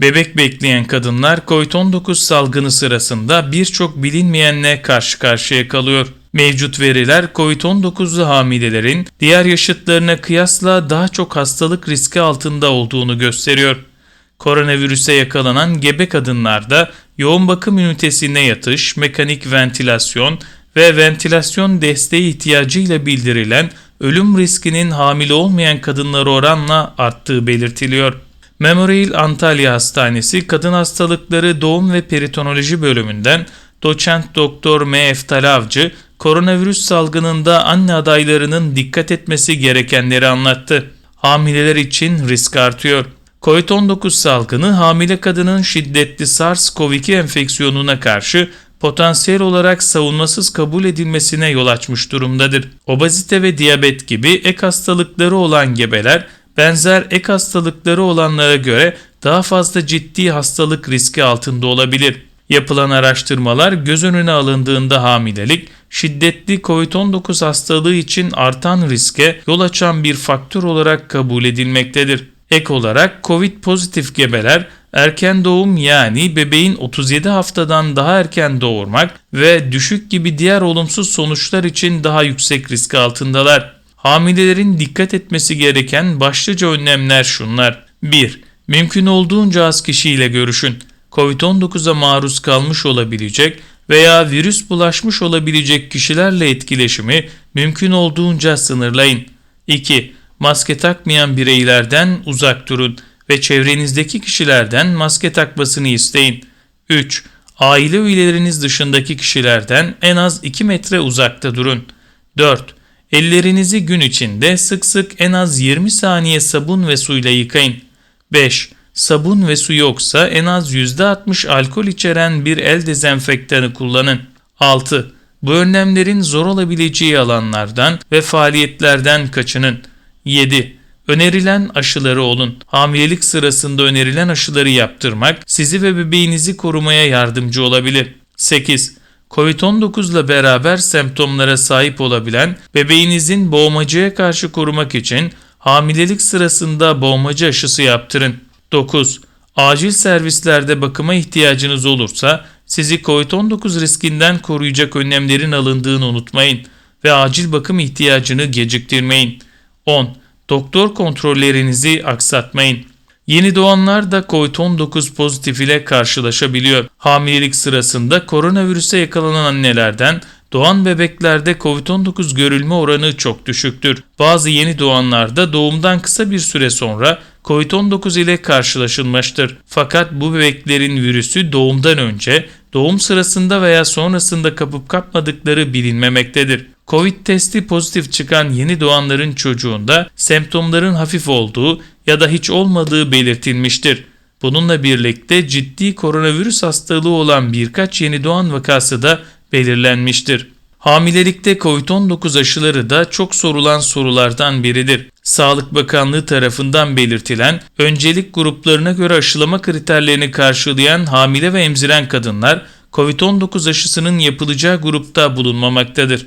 Bebek bekleyen kadınlar COVID-19 salgını sırasında birçok bilinmeyenle karşı karşıya kalıyor. Mevcut veriler COVID-19'lu hamilelerin diğer yaşıtlarına kıyasla daha çok hastalık riski altında olduğunu gösteriyor. Koronavirüse yakalanan gebe kadınlarda yoğun bakım ünitesine yatış, mekanik ventilasyon ve ventilasyon desteği ihtiyacıyla bildirilen ölüm riskinin hamile olmayan kadınlara oranla arttığı belirtiliyor. Memorial Antalya Hastanesi Kadın Hastalıkları Doğum ve Peritonoloji bölümünden doçent doktor M. Eftal Avcı, koronavirüs salgınında anne adaylarının dikkat etmesi gerekenleri anlattı. Hamileler için risk artıyor. COVID-19 salgını hamile kadının şiddetli SARS-CoV-2 enfeksiyonuna karşı potansiyel olarak savunmasız kabul edilmesine yol açmış durumdadır. Obezite ve diyabet gibi ek hastalıkları olan gebeler benzer ek hastalıkları olanlara göre daha fazla ciddi hastalık riski altında olabilir. Yapılan araştırmalar göz önüne alındığında hamilelik şiddetli COVID-19 hastalığı için artan riske yol açan bir faktör olarak kabul edilmektedir. Ek olarak COVID pozitif gebeler erken doğum yani bebeğin 37 haftadan daha erken doğurmak ve düşük gibi diğer olumsuz sonuçlar için daha yüksek risk altındalar. Hamilelerin dikkat etmesi gereken başlıca önlemler şunlar. 1. Mümkün olduğunca az kişiyle görüşün. Covid-19'a maruz kalmış olabilecek veya virüs bulaşmış olabilecek kişilerle etkileşimi mümkün olduğunca sınırlayın. 2. Maske takmayan bireylerden uzak durun ve çevrenizdeki kişilerden maske takmasını isteyin. 3. Aile üyeleriniz dışındaki kişilerden en az 2 metre uzakta durun. 4. Ellerinizi gün içinde sık sık en az 20 saniye sabun ve suyla yıkayın. 5. Sabun ve su yoksa en az %60 alkol içeren bir el dezenfektanı kullanın. 6. Bu önlemlerin zor olabileceği alanlardan ve faaliyetlerden kaçının. 7. Önerilen aşıları olun. Hamilelik sırasında önerilen aşıları yaptırmak sizi ve bebeğinizi korumaya yardımcı olabilir. 8. Covid-19 ile beraber semptomlara sahip olabilen bebeğinizin boğmacaya karşı korumak için hamilelik sırasında boğmaca aşısı yaptırın. 9. Acil servislerde bakıma ihtiyacınız olursa sizi COVID-19 riskinden koruyacak önlemlerin alındığını unutmayın ve acil bakım ihtiyacını geciktirmeyin. 10. Doktor kontrollerinizi aksatmayın. Yeni doğanlar da COVID-19 pozitif ile karşılaşabiliyor. Hamilelik sırasında koronavirüse yakalanan annelerden doğan bebeklerde COVID-19 görülme oranı çok düşüktür. Bazı yeni doğanlarda doğumdan kısa bir süre sonra COVID-19 ile karşılaşılmıştır. Fakat bu bebeklerin virüsü doğumdan önce, doğum sırasında veya sonrasında kapıp kapmadıkları bilinmemektedir. Covid testi pozitif çıkan yeni doğanların çocuğunda semptomların hafif olduğu ya da hiç olmadığı belirtilmiştir. Bununla birlikte ciddi koronavirüs hastalığı olan birkaç yeni doğan vakası da belirlenmiştir. Hamilelikte COVID-19 aşıları da çok sorulan sorulardan biridir. Sağlık Bakanlığı tarafından belirtilen öncelik gruplarına göre aşılama kriterlerini karşılayan hamile ve emziren kadınlar COVID-19 aşısının yapılacağı grupta bulunmamaktadır.